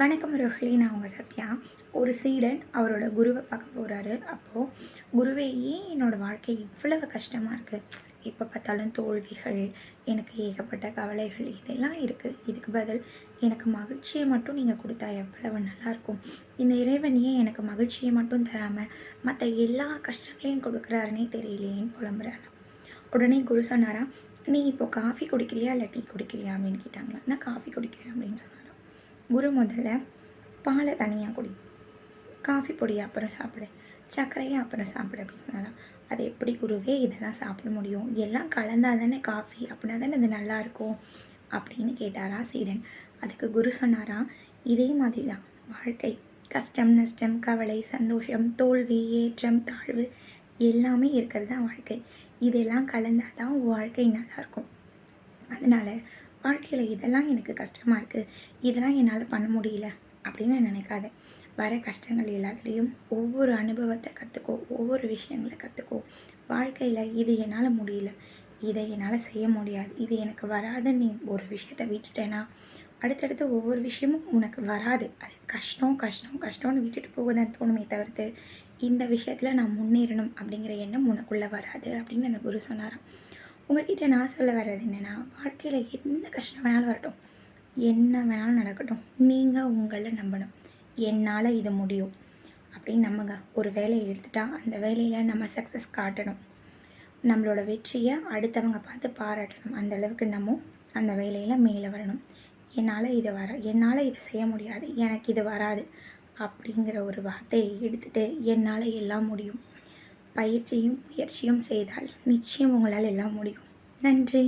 வணக்கம் ரோஹிணி நான் உங்கள் சத்யா. ஒரு சீடன் அவரோட குருவை பார்க்க போகிறாரு அப்போது குருவே ஏன் என்னோடய வாழ்க்கை இவ்வளவு கஷ்டமாக இருக்குது எப்போ பார்த்தாலும் தோல்விகள் எனக்கு ஏகப்பட்ட கவலைகள் இதெல்லாம் இருக்குது இதுக்கு பதில் எனக்கு மகிழ்ச்சியை மட்டும் நீங்கள் கொடுத்தா எவ்வளவு நல்லாயிருக்கும்? இந்த இறைவன் ஏன் எனக்கு மகிழ்ச்சியை மட்டும் தராமல் மற்ற எல்லா கஷ்டங்களையும் கொடுக்குறாருன்னே தெரியலையேன்னு புலம்புறாரு உடனே குரு சொன்னாரா நீ இப்போ காஃபி குடிக்கிறியா இல்லை டீ குடிக்கிறியா? அப்படின்னு கேட்டாங்களா. நான் காஃபி குடிக்கிறேன் அப்படின்னு சொன்னாங்க குரு முதல்ல பாலை தனியாக குடி. காஃபி பொடியை அப்புறம் சாப்பிடு. சர்க்கரையை அப்புறம் சாப்பிடு அப்படின்னு சொன்னாராம். அது எப்படி குருவே? இதெல்லாம் சாப்பிட முடியும். எல்லாம் கலந்தால் தானே காஃபி? அப்படின்னா தானே அது நல்லாயிருக்கும் அப்படின்னு கேட்டாரா சீடன். அதுக்கு குரு சொன்னாரா இதே மாதிரி தான் வாழ்க்கை. கஷ்டம் நஷ்டம் கவலை சந்தோஷம் தோல்வி ஏற்றம் தாழ்வு எல்லாமே இருக்கிறது தான் வாழ்க்கை. இதெல்லாம் கலந்தால் தான் வாழ்க்கை நல்லாயிருக்கும் அதனால் வாழ்க்கையில் இதெல்லாம் எனக்கு கஷ்டமாக இருக்குது இதெல்லாம் என்னால் பண்ண முடியல அப்படின்னு நினைக்காத. வர கஷ்டங்கள் எல்லாத்துலேயும் ஒவ்வொரு அனுபவத்தை கற்றுக்கோ ஒவ்வொரு விஷயங்களை கற்றுக்கோ வாழ்க்கையில் இது என்னால் முடியல. இதை என்னால் செய்ய முடியாது. இது எனக்கு வராதுன்னு நீ ஒரு விஷயத்தை விட்டுட்டேன்னா அடுத்தடுத்து ஒவ்வொரு விஷயமும் உனக்கு வராது. அது கஷ்டம் கஷ்டம் கஷ்டம்னு விட்டுட்டு போகுதான் தோணுமே தவிர்த்து இந்த விஷயத்தில் நான் முன்னேறணும் அப்படிங்கிற எண்ணம் உனக்குள்ளே வராது அப்படின்னு அந்த குரு சொன்னாராம். உங்ககிட்ட நான் சொல்ல வர்றது என்னென்னா வாழ்க்கையில் எந்த கஷ்டம் வேணாலும் வரட்டும். என்ன வேணாலும் நடக்கட்டும். நீங்கள் உங்களை நம்பணும். என்னால் இது முடியும். அப்படின்னு நம்புங்க. ஒரு வேலையை எடுத்துட்டால் அந்த வேலையில் நம்ம சக்ஸஸ் காட்டணும். நம்மளோட வெற்றியை அடுத்தவங்க பார்த்து பாராட்டணும். அந்த அளவுக்கு நம்ம அந்த வேலையில் மேலே வரணும். என்னால் இதை வர என்னால் இதை செய்ய முடியாது. எனக்கு இது வராது. அப்படிங்கிற ஒரு வார்த்தையை எடுத்துகிட்டு என்னால் எல்லாம் முடியும். பயிற்சியும் முயற்சியும் செய்தால் நிச்சயம் உங்களால் எல்லாம் முடியும். நன்றி.